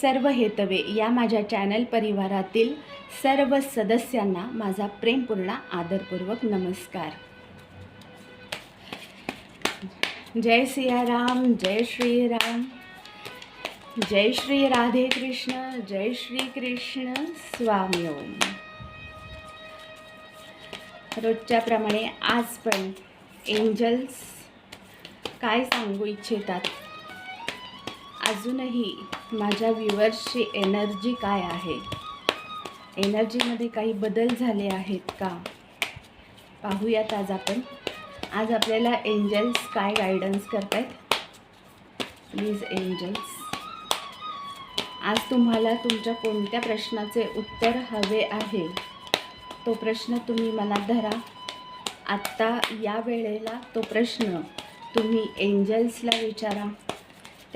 सर्व हेतवे या माझ्या चॅनल परिवारातील सर्व सदस्यांना माझा प्रेमपूर्ण आदरपूर्वक नमस्कार. जय सियाराम जय श्रीराम जय श्री राधे कृष्ण जय श्री कृष्ण स्वामी ओम. रोजच्याप्रमाणे आज पण एंजल्स काय सांगू इच्छितात? अजूनही माझ्या व्ह्युअर्सची एनर्जी काय आहे? एनर्जीमध्ये काही बदल झाले आहेत का? पाहूयात आज आपण. आज आपल्याला एंजल्स काय गायडन्स करतायत? प्लीज एंजल्स आज तुम्हाला तुमच्या कोणत्या प्रश्नाचे उत्तर हवे आहे? तो प्रश्न तुम्ही मला धरा. आत्ता या वेळेला तो प्रश्न तुम्ही एंजल्सला विचारा.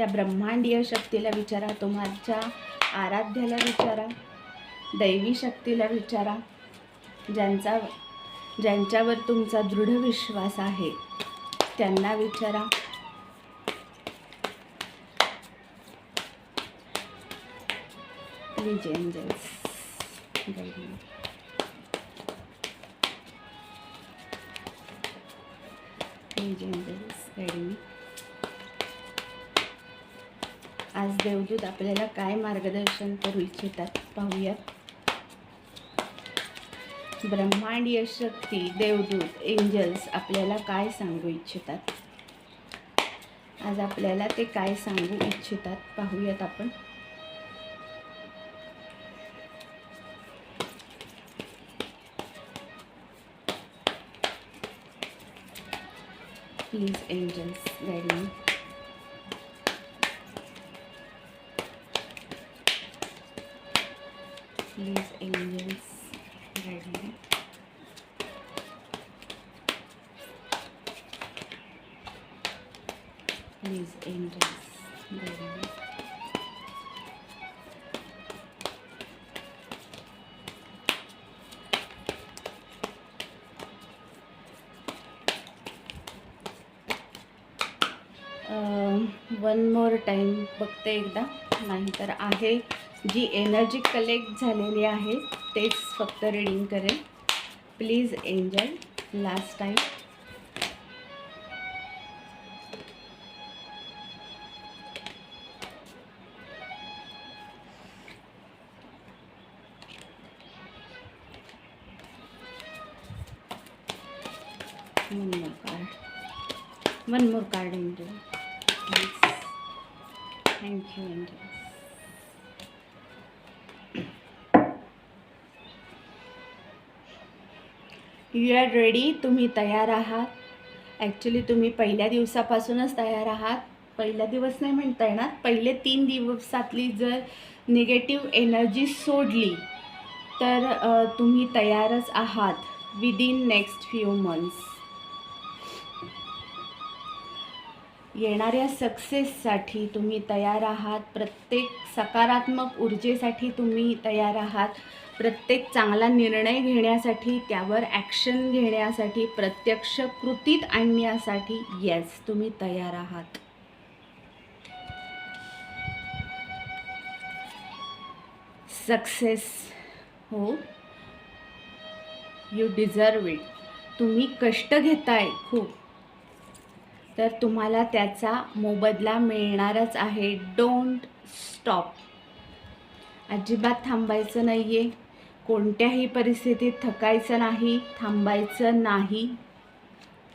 त्या ब्रह्मांडीय शक्तीला विचारा तुमच्या आराध्याला विचारा दैवी शक्तीला विचारा ज्यांचा ज्यांच्यावर तुमचा दृढ विश्वास आहे त्यांना विचारा मी एंजल्स गाईड मी. आज देवदूत आपल्याला काय मार्गदर्शन करू इच्छितात पाहूयात. ब्रह्मांडीय शक्ती देवदूत एंजल्स आपल्याला काय सांगू इच्छितात? आज आपल्याला ते काय सांगू इच्छितात पाहूयात आपण. Please angels guide me Please, angels, guide me. Please, angels, guide me. One more time बघते एकदा नाहीतर आहे जी एनर्जी कलेक्ट झालेली आहे तेच फक्त रिडिंग करेल please angel last time one more card one more card angel thank you angel you are ready तुम्ही तयार आहात. ॲक्च्युली तुम्ही पहिल्या दिवसापासूनच तयार आहात. पहिला दिवस नाही म्हणता येणार. पहिले तीन दिवसातली जर निगेटिव्ह एनर्जी सोडली तर तुम्ही तयारच आहात विदिन नेक्स्ट फ्यू मंथ्स येणाऱ्या सक्सेससाठी तुम्ही तयार आहात. प्रत्येक सकारात्मक ऊर्जेसाठी तुम्ही तयार आहात. प्रत्येक चांगला निर्णय घेण्यासाठी त्यावर ॲक्शन घेण्यासाठी प्रत्यक्ष कृतीत आणण्यासाठी येस तुम्ही तयार आहात. सक्सेस हो. यू डिझर्व इट तुम्ही कष्ट घेताय खूप. तर तुम्हाला त्याचा मोबदला मिळणारच आहे. डोंट स्टॉप अजिबात थांबायचं नाही आहे कोणत्याही परिस्थितीत थकायचं नाही थांबायचं नाही.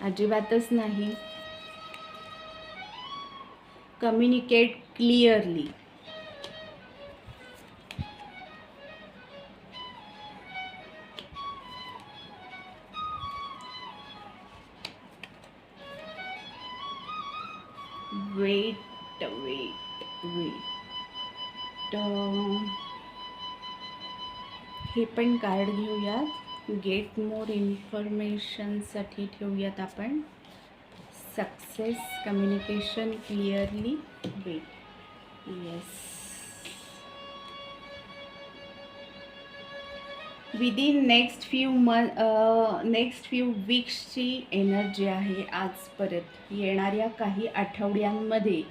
अजिबातच नाही. Communicate clearly wait wait wait हे पण कार्ड घेऊयात. गेट मोर इन्फॉर्मेशनसाठी ठेवूयात आपण. Success communication clearly wait yes within next few म नेक्स्ट फ्यू वीक्सची एनर्जी आहे आज परत. येणाऱ्या काही आठवड्यांमध्ये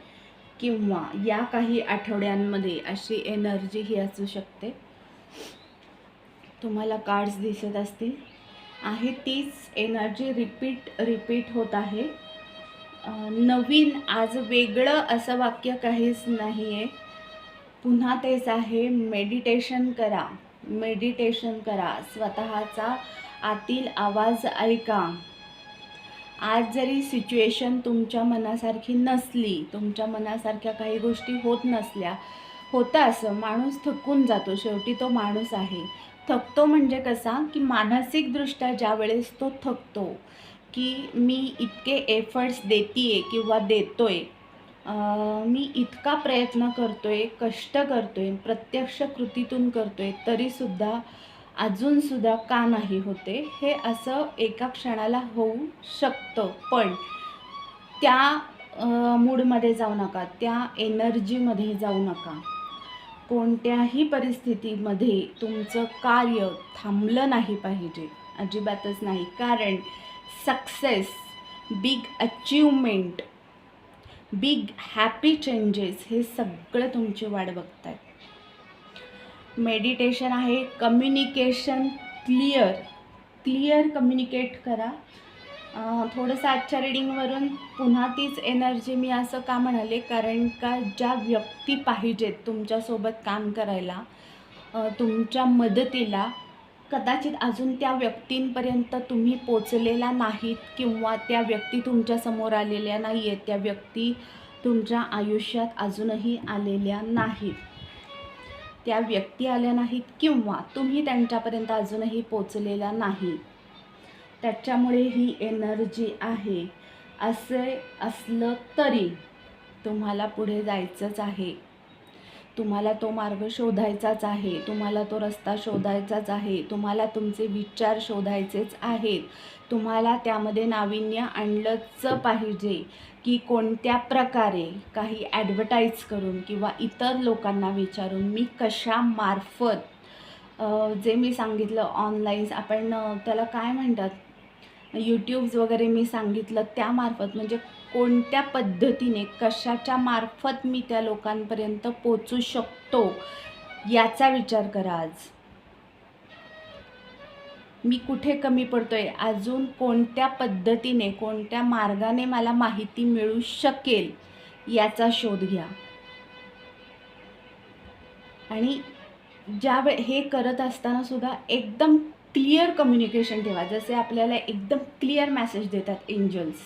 किंवा या काही आठवड्यांमध्ये अशी एनर्जी ही असू शकते. तुम्हाला कार्ड्स दिसत असतील. आहे तीच एनर्जी रिपीट रिपीट होत आहे. नवीन आज वेगळं असं वाक्य काहीच नाही आहे पुन्हा तेच आहे मेडिटेशन करा. मेडिटेशन करा. स्वतःचा आतील आवाज ऐका. आज जरी सिच्युएशन तुमच्या मनासारखी नसली तुमच्या मनासारख्या काही गोष्टी होत नसल्या होतं असं माणूस थकून जातो. शेवटी तो माणूस आहे. थकतो म्हणजे कसा की मानसिकदृष्ट्या ज्या वेळेस तो थकतो की मी इतके एफर्ट्स देतीये किंवा देतो आहे मी इतका प्रयत्न करतो आहे कष्ट करतो आहे प्रत्यक्ष कृतीतून करतो आहे तरीसुद्धा अजूनसुद्धा का नाही होते हे असं एका क्षणाला होऊ शकतं. पण त्या मूडमध्ये जाऊ नका त्या एनर्जीमध्ये जाऊ नका. कोणत्याही परिस्थितीमध्ये तुमचं कार्य थांबलं नाही पाहिजे अजिबातच नाही. कारण success big achievement big happy changes हे सगळं तुमची वाट आहेत मेडिटेशन आहे कम्युनिकेशन क्लिअर क्लिअर कम्युनिकेट करा. थोडंसं आजच्या रिडिंगवरून पुन्हा तीच एनर्जी मी असं का म्हणाले? कारण का ज्या व्यक्ती पाहिजेत तुमच्यासोबत काम करायला तुमच्या मदतीला कदाचित अजून त्या व्यक्तींपर्यंत तुम्ही पोचलेला नाहीत किंवा त्या व्यक्ती तुमच्यासमोर आलेल्या नाही आहेत त्या व्यक्ती तुमच्या आयुष्यात अजूनही आलेल्या नाहीत. त्या व्यक्ती आल्या नाहीत किंवा तुम्ही त्यांच्यापर्यंत अजूनही पोचलेला नाही. त्याच्यामुळे ही एनर्जी आहे. असे असलं तरी तुम्हाला पुढे जायचंच आहे. तुम्हाला तो मार्ग शोधायचाच आहे. तुम्हाला तो रस्ता शोधायचाच आहे. तुम्हाला तुमचे विचार शोधायचेच आहेत. तुम्हाला त्यामध्ये नाविन्य आणलंच पाहिजे की कोणत्या प्रकारे काही ॲडव्हर्टाईज करून किंवा इतर लोकांना विचारून मी कशामार्फत जे मी सांगितलं ऑनलाईन आपण त्याला काय म्हणतात? यूट्यूब्स वगैरे मी सांगितलं त्यामार्फत म्हणजे कोणत्या पद्धतीने कशाच्या मार्फत मी त्या लोकांपर्यंत पोचू शकतो याचा विचार करा आज. मी कुठे कमी पडतो आहे अजून कोणत्या पद्धतीने कोणत्या मार्गाने मला माहिती मिळू शकेल याचा शोध घ्या. आणि ज्या वे हे करत असताना सुद्धा एकदम क्लिअर कम्युनिकेशन ठेवा जसे आपल्याला एकदम क्लिअर मॅसेज देतात एंजल्स.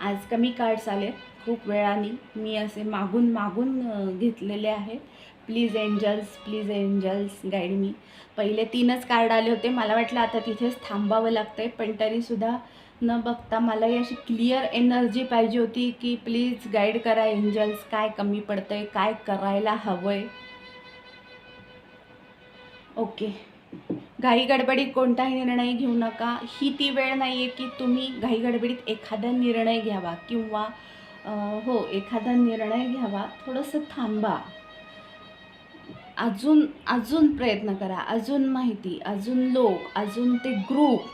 आज कमी कार्ड्स आले खूप वेळाने मी असे मागून मागून घेतलेले आहेत. Please angels please angels guide me पहिले तीनच कार्ड आले होते मला वाटलं आता तिथेच थांबावं लागतं आहे पण तरीसुद्धा न बघता मलाही अशी क्लिअर एनर्जी पाहिजे होती की प्लीज गाईड करा एंजल्स काय कमी पडतं आहे काय करायला हवं आहे ओके. घाई गडबडीत कोणताही निर्णय घेऊ नका. ही ती वेळ नाही आहे की तुम्ही घाई गडबडीत एखादा निर्णय घ्यावा किंवा हो एखादा निर्णय घ्यावा. थोडंसं थांबा. अजून अजून प्रयत्न करा. अजून माहिती अजून लोक अजून ते ग्रुप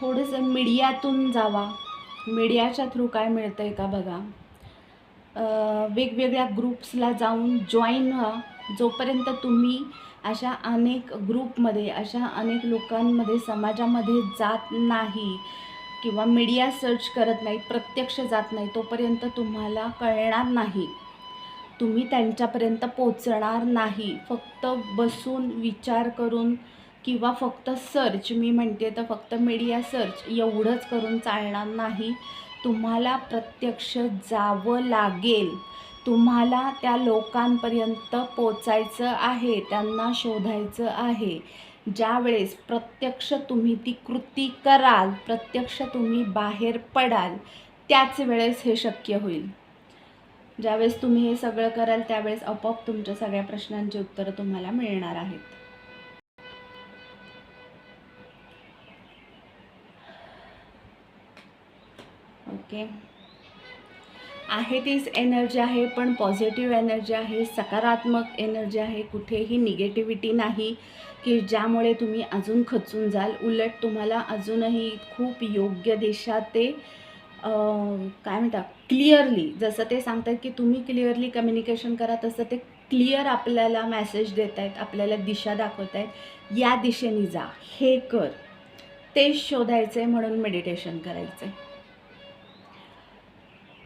थोडंसं मीडियातून जावा. मीडियाच्या थ्रू काय मिळतं आहे का बघा. वेगवेगळ्या ग्रुप्सला जाऊन जॉईन व्हा. जोपर्यंत तुम्ही अशा अनेक ग्रुपमध्ये अशा अनेक लोकांमध्ये समाजामध्ये जात नाही किंवा मीडिया सर्च करत नाही प्रत्यक्ष जात नाही तोपर्यंत तुम्हाला कळणार नाही. तुम्ही त्यांच्यापर्यंत पोचणार नाही. फक्त बसून विचार करून किंवा फक्त सर्च मी म्हणते तर फक्त मीडिया सर्च एवढंच करून चालणार नाही. तुम्हाला प्रत्यक्ष जावं लागेल. तुम्हाला त्या लोकांपर्यंत पोचायचं आहे त्यांना शोधायचं आहे. ज्यावेळेस प्रत्यक्ष तुम्ही ती कृती कराल प्रत्यक्ष तुम्ही बाहेर पडाल त्याच वेळेस हे शक्य होईल. ज्यावेळेस तुम्ही हे सगळं कराल त्यावेळेस आपोआप तुमच्या सगळ्या प्रश्नांची उत्तरं तुम्हाला मिळणार आहेत. ओके. आहे तीच एनर्जी आहे पण पॉझिटिव्ह एनर्जी आहे सकारात्मक एनर्जी आहे कुठेही निगेटिव्हिटी नाही की ज्यामुळे तुम्ही अजून खचून जाल. उलट तुम्हाला अजूनही खूप योग्य दिशा ते काय म्हणतात क्लिअरली जसं ते सांगतात की तुम्ही क्लिअरली कम्युनिकेशन करा तसं ते क्लिअर आपल्याला मॅसेज देत आहेत आपल्याला दिशा दाखवत आहेत या दिशेने जा हे कर. ते शोधायचं आहे म्हणून मेडिटेशन करायचं आहे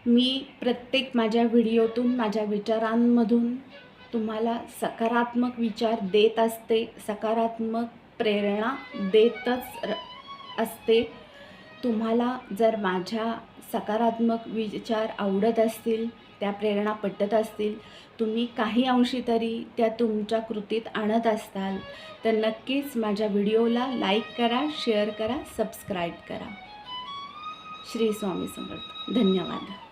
मी प्रत्येक माझ्या व्हिडिओतून माझ्या विचारांमधून तुम्हाला सकारात्मक विचार देत असते सकारात्मक प्रेरणा देतच र- असते. तुम्हाला जर माझ्या सकारात्मक विचार आवडत असतील त्या प्रेरणा पटत असतील तुम्ही काही अंशी तरी त्या तुमच्या कृतीत आणत असताल तर नक्कीच माझ्या व्हिडिओला लाईक करा शेअर करा सबस्क्राईब करा. श्री स्वामी समर्थ. धन्यवाद.